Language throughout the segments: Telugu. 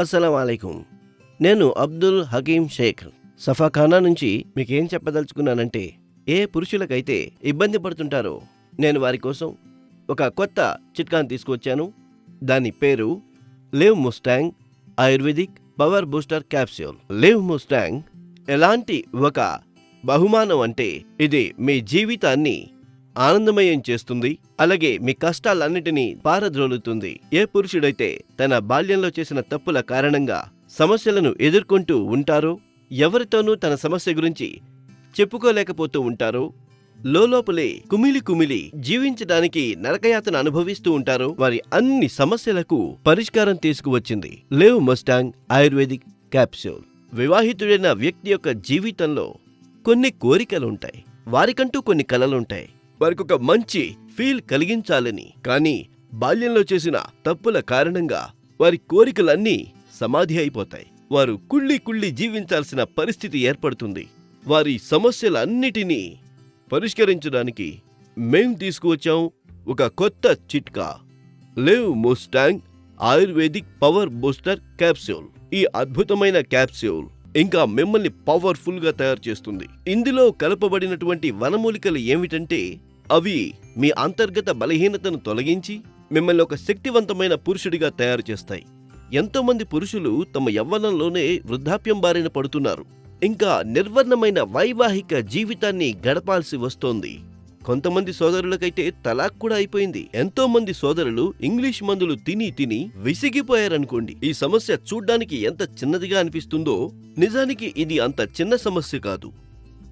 అస్సలం నేను అబ్దుల్ హకీం షేక్ సఫాఖానా నుంచి మీకేం చెప్పదలుచుకున్నానంటే ఏ పురుషులకైతే ఇబ్బంది పడుతుంటారో నేను వారి కోసం ఒక కొత్త చిట్కాను తీసుకొచ్చాను దాని పేరు Liv Mustang ayurvedic power booster capsule Liv Mustang ఎలాంటి ఒక బహుమానం అంటే ఇది మీ జీవితాన్ని ఆనందమయం చేస్తుంది. అలాగే మీ కష్టాలన్నిటినీ పారద్రోలుతుంది. ఏ పురుషుడైతే తన బాల్యంలో చేసిన తప్పుల కారణంగా సమస్యలను ఎదుర్కొంటూ ఉంటారో ఎవరితోనూ తన సమస్య గురించి చెప్పుకోలేకపోతూ ఉంటారో లోపలే కుమిలి కుమిలి జీవించడానికి నరకయాతన అనుభవిస్తూ ఉంటారు వారి అన్ని సమస్యలకు పరిష్కారం తీసుకువచ్చింది లేవ్ మస్టాంగ్ ఆయుర్వేదిక్ క్యాప్సూల్. వివాహితుడైన వ్యక్తి యొక్క జీవితంలో కొన్ని కోరికలుంటాయి. వారికంటూ కొన్ని కలలుంటాయి. వారికి ఒక మంచి ఫీల్ కలిగించాలని. కానీ బాల్యంలో చేసిన తప్పుల కారణంగా వారి కోరికలన్నీ సమాధి అయిపోతాయి. వారు కుళ్ళి కుళ్ళి జీవించాల్సిన పరిస్థితి ఏర్పడుతుంది. వారి సమస్యలన్నిటినీ పరిష్కరించడానికి మేం తీసుకువచ్చాం ఒక కొత్త చిట్కా. Liv Mustang ayurvedic power booster capsule. ఈ అద్భుతమైన క్యాప్సూల్ ఇంకా మిమ్మల్ని పవర్ఫుల్గా తయారు చేస్తుంది. ఇందులో కలపబడినటువంటి వనమూలికలు ఏమిటంటే అవి మీ అంతర్గత బలహీనతను తొలగించి మిమ్మల్ని ఒక శక్తివంతమైన పురుషుడిగా తయారు చేస్తాయి. ఎంతోమంది పురుషులు తమ యవ్వనంలోనే వృద్ధాప్యం బారిన పడుతున్నారు. ఇంకా నిర్వర్ణమైన వైవాహిక జీవితాన్ని గడపాల్సి వస్తోంది. కొంతమంది సోదరులకైతే తలాక్ కూడా అయిపోయింది. ఎంతో మంది సోదరులు ఇంగ్లీష్ మందులు తిని తిని విసిగిపోయారనుకోండి. ఈ సమస్య చూడ్డానికి ఎంత చిన్నదిగా అనిపిస్తుందో నిజానికి ఇది అంత చిన్న సమస్య కాదు.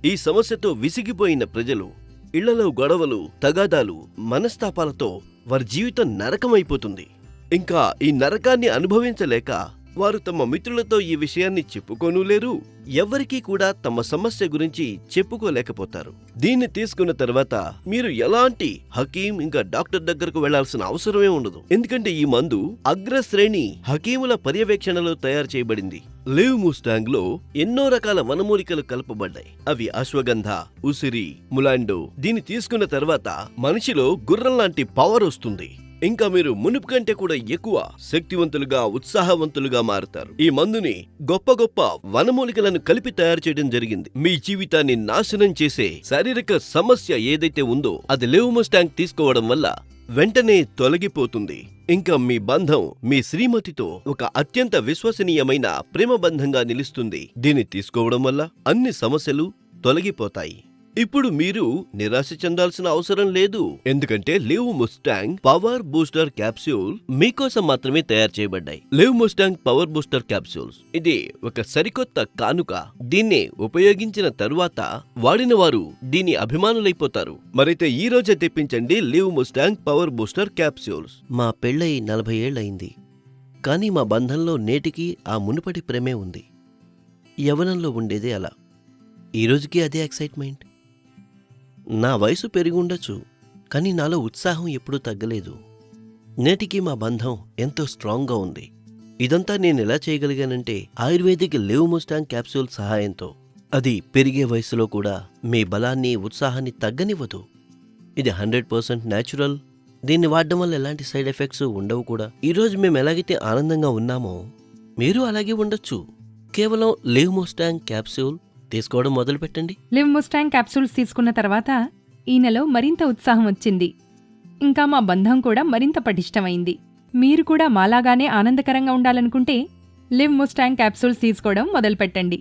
ఈ సమస్యతో విసిగిపోయిన ప్రజలు ఇళ్ళలో గొడవలు తగాదాలు మనస్తాపాలతో వారి జీవితం నరకమైపోతుంది. ఇంకా ఈ నరకాన్ని అనుభవించలేక వారు తమ మిత్రులతో ఈ విషయాన్ని చెప్పుకోనులేరు లేరు. ఎవ్వరికీ కూడా తమ సమస్య గురించి చెప్పుకోలేకపోతారు. దీన్ని తీసుకున్న తర్వాత మీరు ఎలాంటి హకీం ఇంకా డాక్టర్ దగ్గరకు వెళ్ళాల్సిన అవసరమే ఉండదు. ఎందుకంటే ఈ మందు అగ్రశ్రేణి హకీముల పర్యవేక్షణలో తయారు చేయబడింది. లివ్ ముస్టాంగ్లో ఎన్నో రకాల వనమూలికలు కలపబడ్డాయి. అవి అశ్వగంధ ఉసిరి ములాండో. దీన్ని తీసుకున్న తర్వాత మనిషిలో గుర్రం లాంటి పవర్ వస్తుంది. ఇంకా మీరు మునుపు కంటే కూడా ఎక్కువ శక్తివంతులుగా ఉత్సాహవంతులుగా మారుతారు. ఈ మందుని గొప్ప గొప్ప వనమూలికలను కలిపి తయారు చేయడం జరిగింది. మీ జీవితాన్ని నాశనం చేసే శారీరక సమస్య ఏదైతే ఉందో అది లివ్మస్టాంక్ తీసుకోవడం వల్ల వెంటనే తొలగిపోతుంది. ఇంకా మీ బంధం మీ శ్రీమతితో ఒక అత్యంత విశ్వసనీయమైన ప్రేమ బంధంగా నిలుస్తుంది. దీన్ని తీసుకోవడం వల్ల అన్ని సమస్యలు తొలగిపోతాయి. ఇప్పుడు మీరు నిరాశ చెందాల్సిన అవసరం లేదు. ఎందుకంటే Liv Mustang power booster capsule మీకోసం మాత్రమే తయారు చేయబడ్డాయి. Liv Mustang power booster capsules. ఇది ఒక సరికొత్త కానుక. దీన్ని ఉపయోగించిన తరువాత వాడిన వారు దీని అభిమానులైపోతారు. మరైతే ఈ రోజే తెప్పించండి Liv Mustang power booster capsules. మా పెళ్ళై నలభై ఏళ్ళయింది. కానీ మా బంధంలో నేటికి ఆ మునుపటి ప్రేమే ఉంది. యవనంలో ఉండేదే అలా. ఈ రోజుకి అదే ఎక్సైట్మెంట్. నా వయసు పెరిగి ఉండొచ్చు కానీ నాలో ఉత్సాహం ఎప్పుడూ తగ్గలేదు. నేటికి మా బంధం ఎంతో స్ట్రాంగ్గా ఉంది. ఇదంతా నేను ఎలా చేయగలిగానంటే ఆయుర్వేదిక్ లివ్ ముస్టాంగ్ క్యాప్సూల్ సహాయంతో. అది పెరిగే వయసులో కూడా మీ బలాన్ని ఉత్సాహాన్ని తగ్గనివ్వదు. ఇది హండ్రెడ్ పర్సెంట్ న్యాచురల్. దీన్ని వాడడం వల్ల ఎలాంటి సైడ్ ఎఫెక్ట్స్ ఉండవు కూడా. ఈరోజు మేము ఎలాగైతే ఆనందంగా ఉన్నామో మీరు అలాగే ఉండొచ్చు. కేవలం లివ్ ముస్టాంగ్ క్యాప్సూల్ తీసుకోవడం మొదలుపెట్టండి. లివ్ ముస్టాంగ్ క్యాప్సూల్స్ తీసుకున్న తర్వాత ఈ నెల మరింత ఉత్సాహం వచ్చింది. ఇంకా మా బంధం కూడా మరింత పటిష్టమైంది. మీరు కూడా మాలాగానే ఆనందకరంగా ఉండాలనుకుంటే లివ్ ముస్టాంగ్ క్యాప్సూల్స్ తీసుకోవడం మొదలుపెట్టండి.